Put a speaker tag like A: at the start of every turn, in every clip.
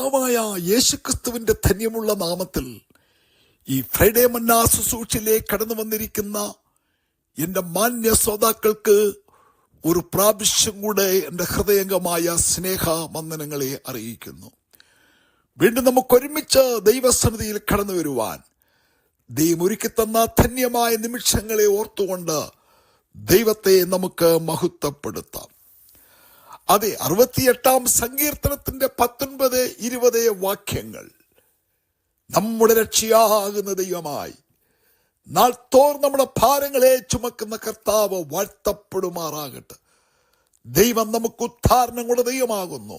A: കർത്താവായ യേശുക്രിസ്തുവിന്റെ ധന്യമുള്ള നാമത്തിൽ ഈ ഫ്രൈഡേ മന്നാ ശുശ്രൂഷയിലേക്ക് കടന്നു വന്നിരിക്കുന്ന എന്റെ മാന്യ ശ്രോതാക്കൾക്ക് ഒരു പ്രാവശ്യം കൂടെ എന്റെ ഹൃദയംഗമായ സ്നേഹ വന്ദനങ്ങളെ അറിയിക്കുന്നു. വീണ്ടും നമുക്ക് ഒരുമിച്ച് ദൈവസന്നിധിയിൽ കടന്നു വരുവാൻ ദൈവം ഒരുക്കി തന്ന ധന്യമായ നിമിഷങ്ങളെ ഓർത്തുകൊണ്ട് ദൈവത്തെ നമുക്ക് മഹത്വപ്പെടുത്താം. അതെ അറുപത്തിയെട്ടാം സങ്കീർത്തനത്തിന്റെ പത്തൊൻപത് ഇരുപത് വാക്യങ്ങൾ. നമ്മുടെ രക്ഷയാകുന്ന ദൈവമായി. നാൾ തോർ നമ്മുടെ ഭാരങ്ങളെ ചുമക്കുന്ന കർത്താവ് വാഴ്ത്തപ്പെടുമാറാകട്ടെ. ദൈവം നമുക്ക് ഉദ്ധാരണം കൊണ്ട് ദൈവമാകുന്നു.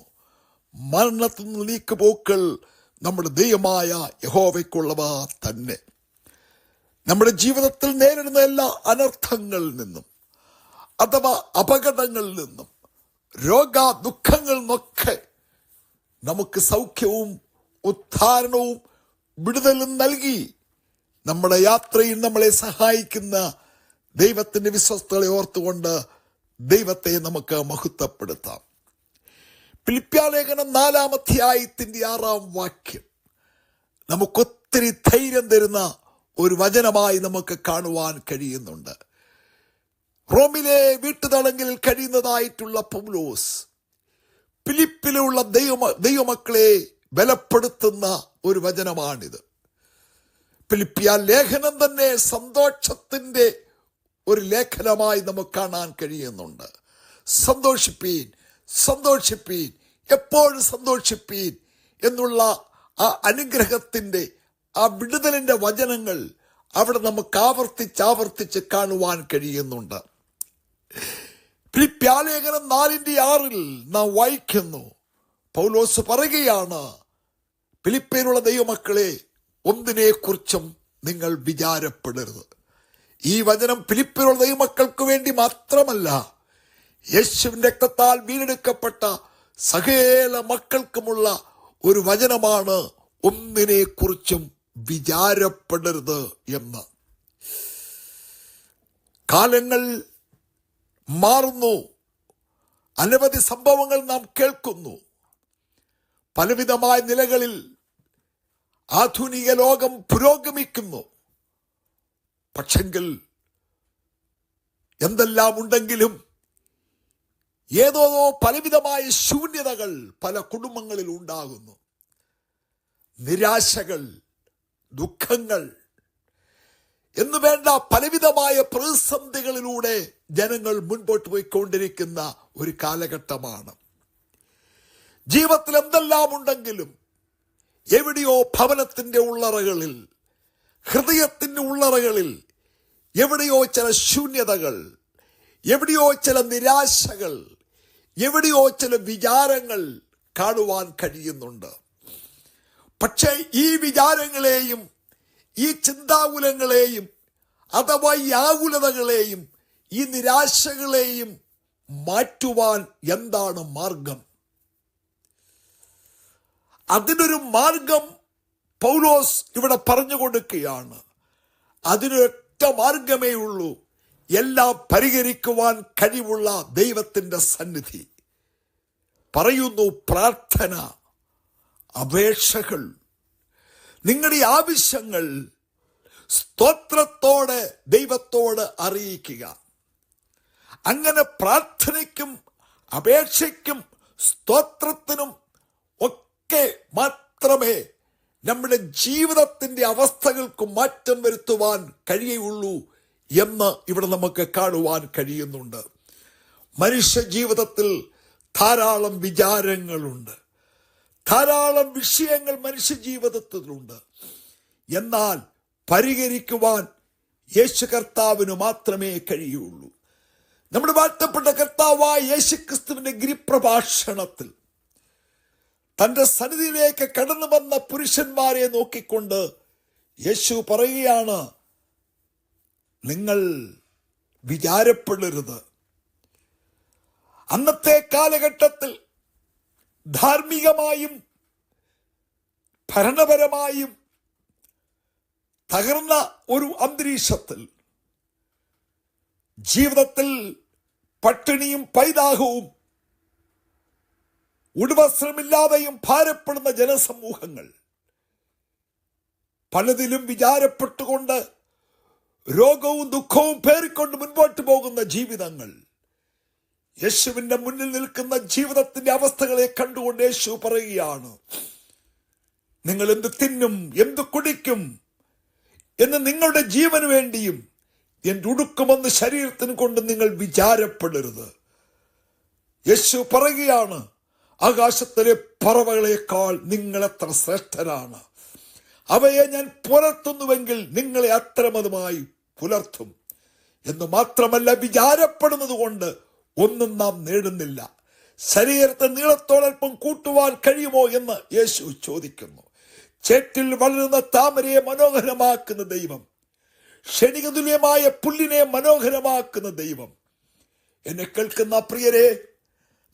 A: മരണത്തിൽ നിന്ന് നീക്കുപോക്കൾ നമ്മുടെ ദൈവമായ യഹോവയ്ക്കുള്ളവ തന്നെ. നമ്മുടെ ജീവിതത്തിൽ നേരിടുന്ന എല്ലാ അനർത്ഥങ്ങളിൽ നിന്നും അഥവാ അപകടങ്ങളിൽ നിന്നും രോഗ ദുഃഖങ്ങളിൽ നമുക്ക് സൗഖ്യവും ഉദ്ധാരണവും വിടുതലും നൽകി നമ്മുടെ യാത്രയിൽ നമ്മളെ സഹായിക്കുന്ന ദൈവത്തിന്റെ വിശ്വസ്തകളെ ഓർത്തുകൊണ്ട് ദൈവത്തെ നമുക്ക് മഹത്വപ്പെടുത്താം. പിലിപ്പ്യാലേഖനം നാലാം അധ്യായത്തിന്റെ ആറാം വാക്യം നമുക്കൊത്തിരി ധൈര്യം തരുന്ന ഒരു വചനമായി നമുക്ക് കാണുവാൻ കഴിയുന്നുണ്ട്. റോമിലെ വീട്ടുതടങ്കിൽ കഴിയുന്നതായിട്ടുള്ള പൗലോസ് ഫിലിപ്പിലുള്ള ദൈവ ദൈവമക്കളെ ബലപ്പെടുത്തുന്ന ഒരു വചനമാണിത്. ഫിലിപ്പിയ ലേഖനം തന്നെ സന്തോഷത്തിന്റെ ഒരു ലേഖനമായി നമുക്ക് കാണാൻ കഴിയുന്നുണ്ട്. സന്തോഷിപ്പീൻ സന്തോഷിപ്പീൻ എപ്പോഴും സന്തോഷിപ്പീൻ എന്നുള്ള ആ അനുഗ്രഹത്തിന്റെ ആ വിടുതലിന്റെ വചനങ്ങൾ അവിടെ നമുക്ക് ആവർത്തിച്ച് ആവർത്തിച്ച് കാണുവാൻ കഴിയുന്നുണ്ട്. ഫിലിപ്പ്യാലേഖനം നാലിന്റെ ആറിൽ നാം വായിക്കുന്നു. പൗലോസ് പറയുകയാണ് ഫിലിപ്പയിലുള്ള ദൈവമക്കളെ ഒന്നിനെ കുറിച്ചും നിങ്ങൾ വിചാരപ്പെടരുത്. ഈ വചനം ഫിലിപ്പിനുള്ള ദൈവമക്കൾക്ക് വേണ്ടി മാത്രമല്ല യേശുവിന്റെ രക്തത്താൽ വീണ്ടെടുക്കപ്പെട്ട സകേല മക്കൾക്കുമുള്ള ഒരു വചനമാണ് ഒന്നിനെ കുറിച്ചും വിചാരപ്പെടരുത് എന്ന്. കാലങ്ങൾ മാറുന്നു. അനവധി സംഭവങ്ങൾ നാം കേൾക്കുന്നു. പലവിധമായ നിലകളിൽ ആധുനിക ലോകം പുരോഗമിക്കുന്നു. പക്ഷെങ്കിൽ എന്തെല്ലാം ഉണ്ടെങ്കിലും ഏതോ പലവിധമായ ശൂന്യതകൾ പല കുടുംബങ്ങളിൽ ഉണ്ടാകുന്നു. നിരാശകൾ ദുഃഖങ്ങൾ എന്ന് വേണ്ട പലവിധമായ പ്രതിസന്ധികളിലൂടെ ജനങ്ങൾ മുൻപോട്ട് പോയിക്കൊണ്ടിരിക്കുന്ന ഒരു കാലഘട്ടമാണ്. ജീവിതത്തിൽ എന്തെല്ലാം ഉണ്ടെങ്കിലും എവിടെയോ ഭവനത്തിന്റെ ഉള്ളറകളിൽ ഹൃദയത്തിന്റെ ഉള്ളറകളിൽ എവിടെയോ ചില ശൂന്യതകൾ എവിടെയോ ചില നിരാശകൾ എവിടെയോ ചില വിചാരങ്ങൾ കാണുവാൻ കഴിയുന്നുണ്ട്. പക്ഷേ ഈ വിചാരങ്ങളെയും ഈ ചിന്താകുലങ്ങളെയും അഥവാ ഈ ആകുലതകളെയും ഈ നിരാശകളെയും മാറ്റുവാൻ എന്താണ് മാർഗം? അതിനൊരു മാർഗം പൗലോസ് ഇവിടെ പറഞ്ഞു കൊടുക്കുകയാണ്. അതിനൊറ്റ മാർഗമേ ഉള്ളൂ. എല്ലാം പരിഹരിക്കുവാൻ കഴിവുള്ള ദൈവത്തിന്റെ സന്നിധി. പറയുന്നു പ്രാർത്ഥന അപേക്ഷകൾ. നിങ്ങളുടെ ആവശ്യങ്ങൾ സ്തോത്രത്തോടെ ദൈവത്തോട് അറിയിക്കുക. അങ്ങനെ പ്രാർത്ഥനയ്ക്കും അപേക്ഷയ്ക്കും സ്തോത്രത്തിനും ഒക്കെ മാത്രമേ നമ്മുടെ ജീവിതത്തിന്റെ അവസ്ഥകൾക്ക് മാറ്റം വരുത്തുവാൻ കഴിയുള്ളൂ എന്ന് ഇവിടെ നമുക്ക് കാണുവാൻ കഴിയുന്നുണ്ട്. മനുഷ്യ ജീവിതത്തിൽ ധാരാളം വിചാരങ്ങളുണ്ട്. ധാരാളം വിഷയങ്ങൾ മനുഷ്യ ജീവിതത്തിലുണ്ട് എന്നാൽ പരിഹരിക്കുവാൻ യേശു കർത്താവിന് മാത്രമേ കഴിയുള്ളൂ. നമ്മുടെ വാഴ്ത്തപ്പെട്ട കർത്താവായ യേശു ക്രിസ്തുവിന്റെ ഗിരിപ്രഭാഷണത്തിൽ തന്റെ സന്നിധിയിലേക്ക് കടന്നു വന്ന പുരുഷന്മാരെ നോക്കിക്കൊണ്ട് യേശു പറയുകയാണ് നിങ്ങൾ വിചാരപ്പെടരുത്. അന്നത്തെ കാലഘട്ടത്തിൽ ധാർമ്മികമായും ഭരണപരമായും തകർന്ന ഒരു അന്തരീക്ഷത്തിൽ ജീവിതത്തിൽ പട്ടിണിയും പൈതാഹവും ഉടുവസ്ത്രമില്ലാതെയും ഭാരപ്പെടുന്ന ജനസമൂഹങ്ങൾ പലതിലും വിചാരപ്പെട്ടുകൊണ്ട് രോഗവും ദുഃഖവും പേറിക്കൊണ്ട് മുൻപോട്ട് പോകുന്ന ജീവിതങ്ങൾ യേശുവിന്റെ മുന്നിൽ നിൽക്കുന്ന ജീവിതത്തിന്റെ അവസ്ഥകളെ കണ്ടുകൊണ്ട് യേശു പറയുകയാണ് നിങ്ങൾ എന്ത് തിന്നും എന്ത് കുടിക്കും എന്ന് നിങ്ങളുടെ ജീവന് വേണ്ടിയും എന്റെ ഉടുക്കുമെന്ന് ശരീരത്തിന് കൊണ്ട് നിങ്ങൾ വിചാരപ്പെടരുത്. യേശു പറയുകയാണ് ആകാശത്തിലെ പറവകളേക്കാൾ നിങ്ങൾ എത്ര ശ്രേഷ്ഠരാണ് അവയെ ഞാൻ പുലർത്തുന്നുവെങ്കിൽ നിങ്ങളെ അത്രമതുമായി പുലർത്തും. എന്ന് മാത്രമല്ല വിചാരപ്പെടുന്നത് കൊണ്ട് ഒന്നും നാം നേടുന്നില്ല. ശരീരത്തെ നീളത്തോടൽപ്പം കൂട്ടുവാൻ കഴിയുമോ എന്ന് യേശു ചോദിക്കുന്നു. ചേറ്റിൽ വളരുന്ന താമരയെ മനോഹരമാക്കുന്ന ദൈവം. ക്ഷണികതുല്യമായ പുല്ലിനെ മനോഹരമാക്കുന്ന ദൈവം. എന്നെ കേൾക്കുന്ന പ്രിയരെ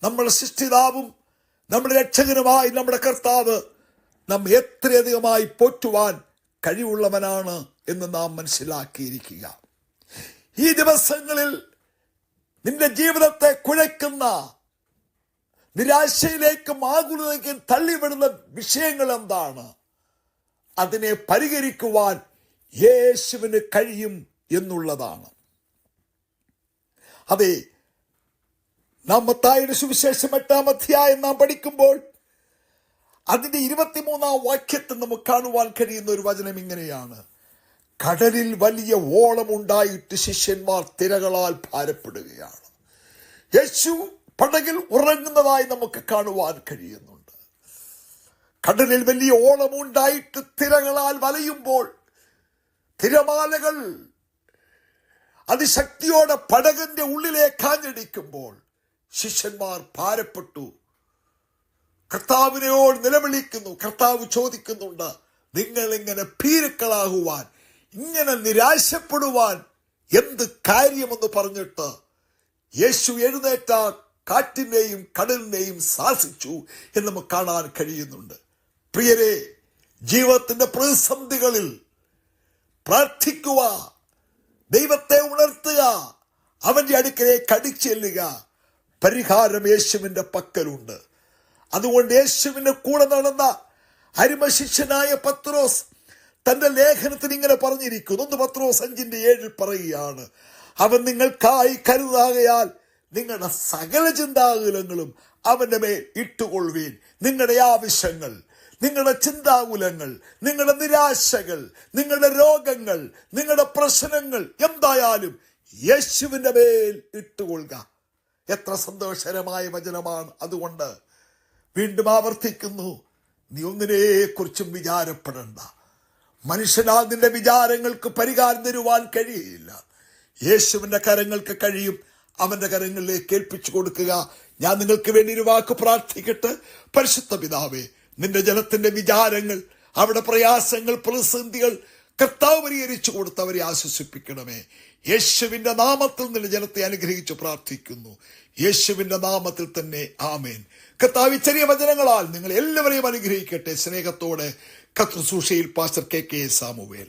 A: നമ്മുടെ സൃഷ്ടിതാവും നമ്മുടെ രക്ഷകനുമായി നമ്മുടെ കർത്താവ് നാം എത്രയധികമായി പോറ്റുവാൻ കഴിവുള്ളവനാണ് എന്ന് നാം മനസ്സിലാക്കിയിരിക്കുക. ഈ ദിവസങ്ങളിൽ നിന്റെ ജീവിതത്തെ കുഴയ്ക്കുന്ന നിരാശയിലേക്കും ആകുലതയ്ക്കും തള്ളിവിടുന്ന വിഷയങ്ങൾ എന്താണ്? അതിനെ പരിഹരിക്കുവാൻ യേശുവിന് കഴിയും എന്നുള്ളതാണ്. അതെ നാം മത്തായുടെ സുവിശേഷം എട്ടാം അധ്യായം നാം പഠിക്കുമ്പോൾ അതിന്റെ ഇരുപത്തിമൂന്നാം വാക്യത്തിൽ നമുക്ക് കാണുവാൻ കഴിയുന്ന ഒരു വചനം ഇങ്ങനെയാണ്. കടലിൽ വലിയ ഓളമുണ്ടായിട്ട് ശിഷ്യന്മാർ തിരകളാൽ ഭാരപ്പെടുകയാണ്. യേശു പടകിൽ ഉറങ്ങുന്നതായി നമുക്ക് കാണുവാൻ കഴിയുന്നുണ്ട്. കടലിൽ വലിയ ഓളമുണ്ടായിട്ട് തിരകളാൽ വലയുമ്പോൾ തിരമാലകൾ അതിശക്തിയോടെ പടകിന്റെ ഉള്ളിലേക്ക് ആഞ്ഞടിക്കുമ്പോൾ ശിഷ്യന്മാർ ഭാരപ്പെട്ടു. കർത്താവിനെയോട് നിലവിളിക്കുന്നു. കർത്താവ് ചോദിക്കുന്നുണ്ട് നിങ്ങൾ ഇങ്ങനെ ഭീരുക്കളാകുവാൻ ഇങ്ങനെ നിരാശപ്പെടുവാൻ എന്ത് കാര്യമെന്ന് പറഞ്ഞിട്ട് യേശു എഴുന്നേറ്റ കാറ്റിനെയും കടലിനെയും സാസിച്ചു എന്ന് നമുക്ക് കാണാൻ കഴിയുന്നുണ്ട്. പ്രിയരെ ജീവിതത്തിന്റെ പ്രതിസന്ധികളിൽ പ്രാർത്ഥിക്കുക ദൈവത്തെ ഉണർത്തുക അവന്റെ അടുക്കലേക്ക് അടിച്ചെല്ലുക പരിഹാരം യേശുവിന്റെ പക്കലുണ്ട്. അതുകൊണ്ട് യേശുവിന്റെ കൂടെ നടന്ന അരിമശിഷ്യനായ പത്രോസ് തന്റെ ലേഖനത്തിൽ ഇങ്ങനെ പറഞ്ഞിരിക്കുന്നു. ഒന്ന് പത്രോസ് അഞ്ചിന്റെ ഏഴിൽ പറയുകയാണ് അവൻ നിങ്ങൾക്കായി കരുതാകയാൽ നിങ്ങളുടെ സകല ചിന്താകുലങ്ങളും അവന്റെ മേൽ ഇട്ടുകൊള്ളുവീൻ. നിങ്ങളുടെ ആവശ്യങ്ങൾ നിങ്ങളുടെ ചിന്താകുലങ്ങൾ നിങ്ങളുടെ നിരാശകൾ നിങ്ങളുടെ രോഗങ്ങൾ നിങ്ങളുടെ പ്രശ്നങ്ങൾ എന്തായാലും യേശുവിന്റെ മേൽ ഇട്ടുകൊള്ളുക. എത്ര സന്തോഷകരമായ വചനമാണ് അതുകൊണ്ട്. വീണ്ടും ആവർത്തിക്കുന്നു നീ ഒന്നിനെ കുറിച്ചും വിചാരപ്പെടണ്ട. മനുഷ്യനാൽ നിന്റെ വിചാരങ്ങൾക്ക് പരിഹാരം തരുവാൻ കഴിയില്ല. യേശുവിന്റെ കരങ്ങൾക്ക് കഴിയും. അവന്റെ കരങ്ങളിലേക്ക് ഏൽപ്പിച്ചു കൊടുക്കുക. ഞാൻ നിങ്ങൾക്ക് വേണ്ടി ഒരു വാക്ക് പ്രാർത്ഥിക്കട്ടെ. പരിശുദ്ധ പിതാവേ നിന്റെ ജനത്തിന്റെ വിചാരങ്ങൾ അവിടെ പ്രയാസങ്ങൾ പ്രതിസന്ധികൾ കർത്താവ് പരിഹരിച്ചു കൊടുത്തവരെ ആശ്വസിപ്പിക്കണമേ. യേശുവിന്റെ നാമത്തിൽ നിന്റെ ജനത്തെ അനുഗ്രഹിച്ചു പ്രാർത്ഥിക്കുന്നു. യേശുവിന്റെ നാമത്തിൽ തന്നെ ആമേൻ. കർത്താവ് ചെറിയ വചനങ്ങളാൽ നിങ്ങൾ എല്ലാവരെയും അനുഗ്രഹിക്കട്ടെ. സ്നേഹത്തോടെ കത്രസൂഷയിൽ പാസ്റ്റർ കെ കെ സാമുവേൽ.